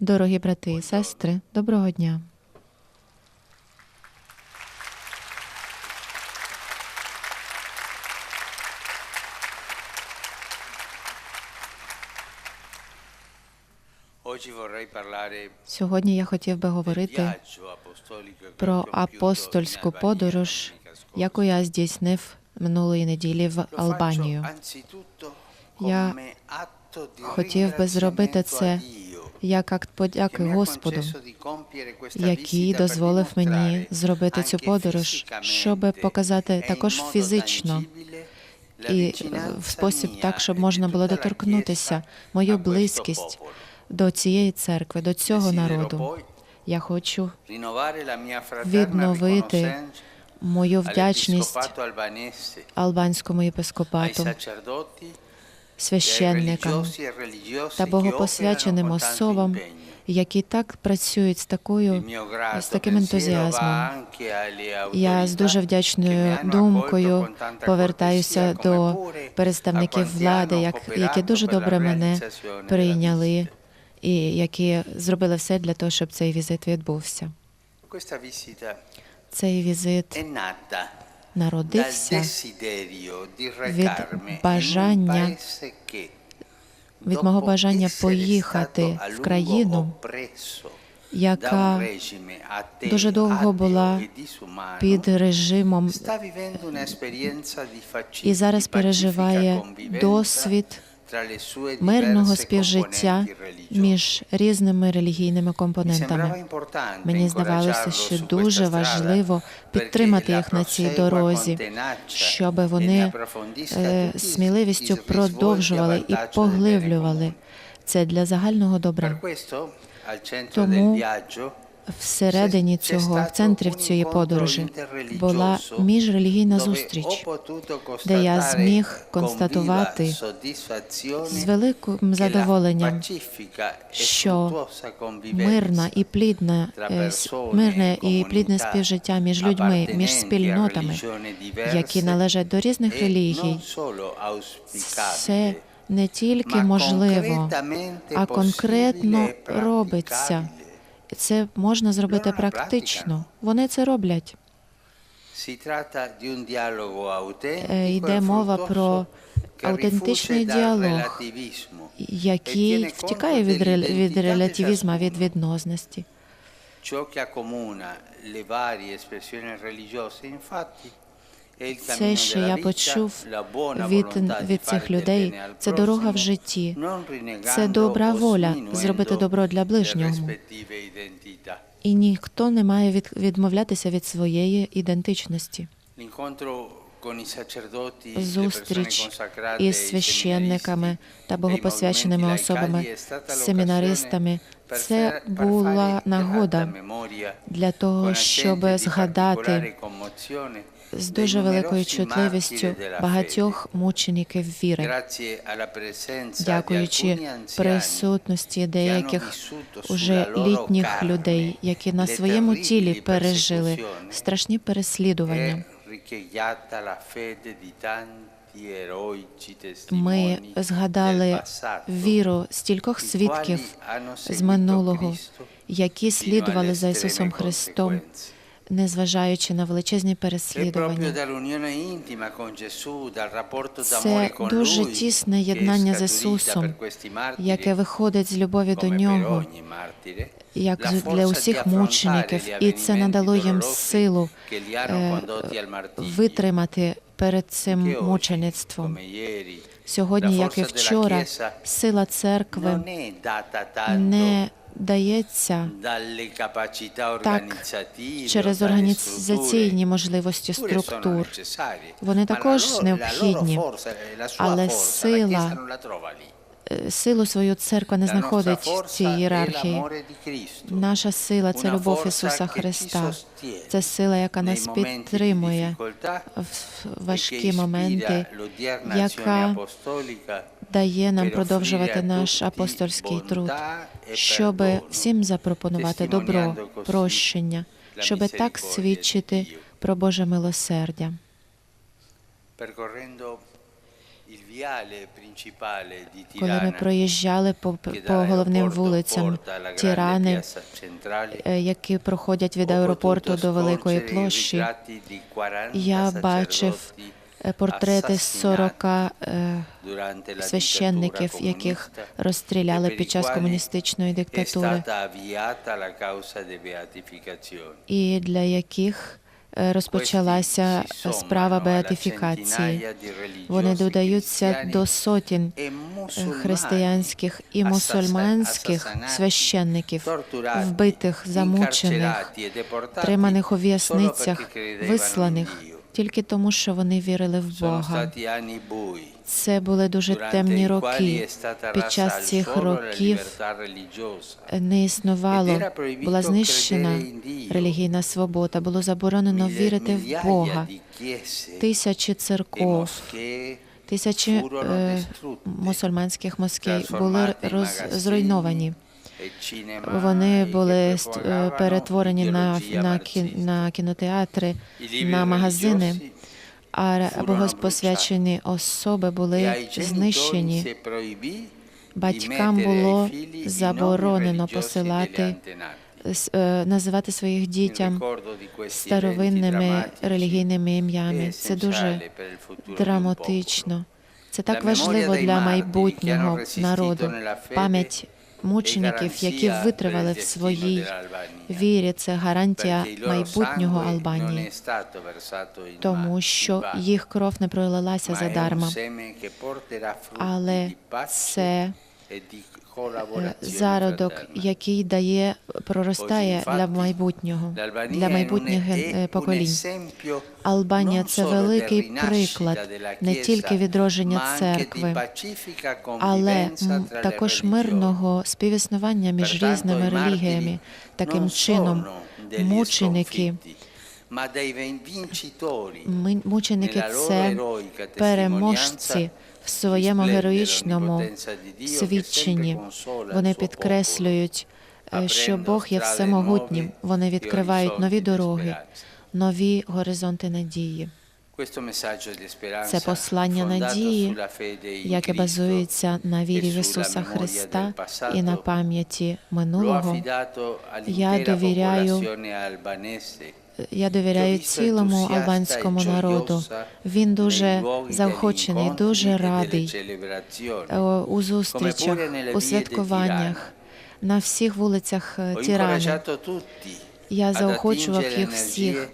Дорогі брати і сестри, доброго дня. Сьогодні я хотів би говорити про апостольську подорож, яку я здійснив минулої неділі в Албанію. Я хотів би зробити це як акт подяки Господу, який дозволив мені зробити цю подорож, щоб показати e також фізично і в спосіб так, щоб e можна було доторкнутися, мою близькість до цієї церкви, до цього народу. Я хочу відновити мою вдячність албанському єпископату, e священникам та богопосвяченим особам, які так працюють з такою з таким ентузіазмом. Я з дуже вдячною думкою повертаюся до представників влади, як, які дуже добре мене прийняли і які зробили все для того, щоб цей візит відбувся. Цей візит народився від бажання- від мого бажання поїхати в країну, яка дуже довго була e під режимом і зараз переживає досвід мирного співжиття. Між різними релігійними компонентами. Мені здавалося, що дуже важливо підтримати їх на цій дорозі, щоб e вони е, сміливістю продовжували і поглиблювали це для загального добра. Тому Всередині цього, в центрі цієї подорожі, була міжрелігійна зустріч, де я зміг констатувати з великим задоволенням, що мирна і плідна е, мирне і плідне співжиття між людьми, між спільнотами, які належать до різних релігій. Це не тільки можливо, а конкретно робиться. Це можна зробити практично. Вони це роблять. Е, e Йде мова про аутентичний діалог, який e втікає від, рел- від релятивізму, від відносності. Cammino що я почув від, від цих людей, це дорога в житті. Це добра воля зробити добро для ближнього. І ніхто не має від, відмовлятися від своєї ідентичності. Зустріч із священниками та e богопосвяченими особами, семінаристами. Це була нагода для того, щоб згадати з дуже великою чутливістю багатьох мучеників віри, дякуючи присутності деяких уже літніх людей, які на своєму тілі пережили страшні переслідування. Ми згадали віру стількох свідків з минулого, які слідували за Ісусом Христом. Незважаючи на величезні переслідування. Це дуже тісне єднання з Ісусом, яке виходить з любові до нього, як для усіх мучеників, і це надало їм силу е, витримати перед цим мучеництвом. Сьогодні, як і вчора, сила церкви не дається так через організаційні можливості структур. Вони також необхідні. Але сила. Е, Силу свою церква не знаходить в цій Cristo. Наша сила це любов Ісуса Христа. Це сила, яка нас підтримує в e важкі моменти, яка дає нам продовжувати наш апостольський труд, e щоб всім запропонувати добро, прощення, щоб так свідчити про Боже милосердя. Коли ми проїжджали по, по головним вулицям Тірани, е, які проходять від аеропорту до Великої площі, ritratti di 40 я бачив е, портрети assassinati 40 е, durante la священників, яких розстріляли e під час комуністичної диктатури, і для яких е, розпочалася справа беатифікації. Вони додаються до сотень e е, християнських і мусульманських священників, вбитих, замучених, e триманих у в'язницях, висланих. Тільки тому, що вони вірили в Бога. Це були дуже темні роки. Під час цих років не існувало, була знищена релігійна свобода, було заборонено вірити в Бога. Тисячі церков, тисячі е, мусульманських москей були роз, зруйновані. E Вони були е, перетворені на, на, кі- на кінотеатри, на магазини, а богоспосвячені особи e були знищені. Батькам було заборонено посилати, е, називати своїх дітям старовинними релігійними ім'ями. Це дуже драматично. Це так важливо для майбутнього народу. Пам'ять мучеників, які витривали в своїй вірі. Це гарантія майбутнього Албанії, тому що їх кров не пролилася задарма. Але це e е, зародок, який дає проростає для майбутнього, для майбутніх е, поколінь. Албанія це великий приклад не тільки відродження церкви, але також мирного співіснування між різними релігіями. Таким чином, мученики, мученики це переможці в своєму героїчному свідченні. Вони підкреслюють, е, що Бог є всемогутнім. Вони e відкривають нові дороги, нові горизонти надії. Це послання надії, яке базується на вірі e в Ісуса Христа і на пам'яті минулого. Я довіряю. Я довіряю цілому албанському народу. Він дуже заохочений, дуже радий е, у зустрічах, у святкуваннях, на всіх вулицях е, Тірани. Я заохочував їх всіх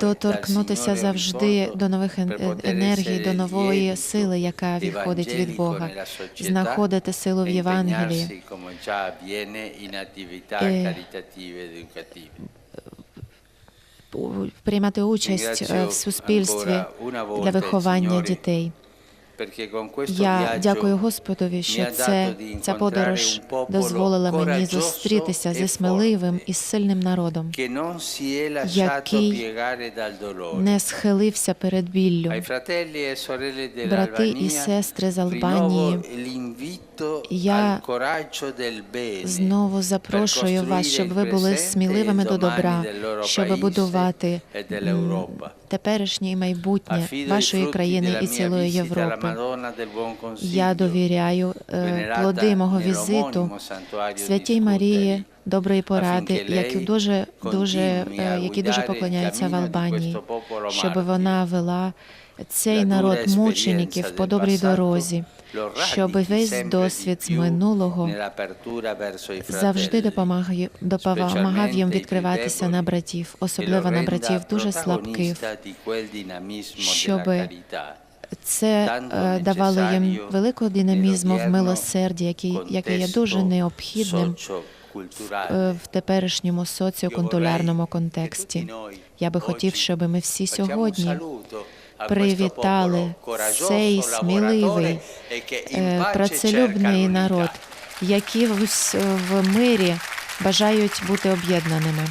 доторкнутися завжди до нових poter енергій, до нової сили, яка відходить від Бога, знаходити силу в e Євангелії. Приймати участь е, в суспільстві для виховання дітей. Я дякую Господові, що це, ця подорож дозволила мені зустрітися e зі сміливим і сильним народом, який не схилився перед біллю. E Брати і сестри з Албанії, я Знову запрошую вас, щоб ви були сміливими e до добра, щоб будувати e. теперішнє і майбутнє вашої країни і цілої Європи. Я довіряю е, плоди мого візиту святій Марії, доброї поради, які дуже дуже е, які дуже поклоняються в Албанії, щоб вона вела цей народ мучеників по добрій дорозі, щоб весь досвід з минулого завжди допомагає допомагав їм відкриватися на братів, e особливо на братів дуже слабких. carità. Це е, давало їм великого динамізму в милосерді, який, яке є дуже необхідним е, в теперішньому che контексті. Я би хотів, щоб ми всі сьогодні привітали цей сміливий, e е, працелюбний народ, які в мирі бажають бути об'єднаними.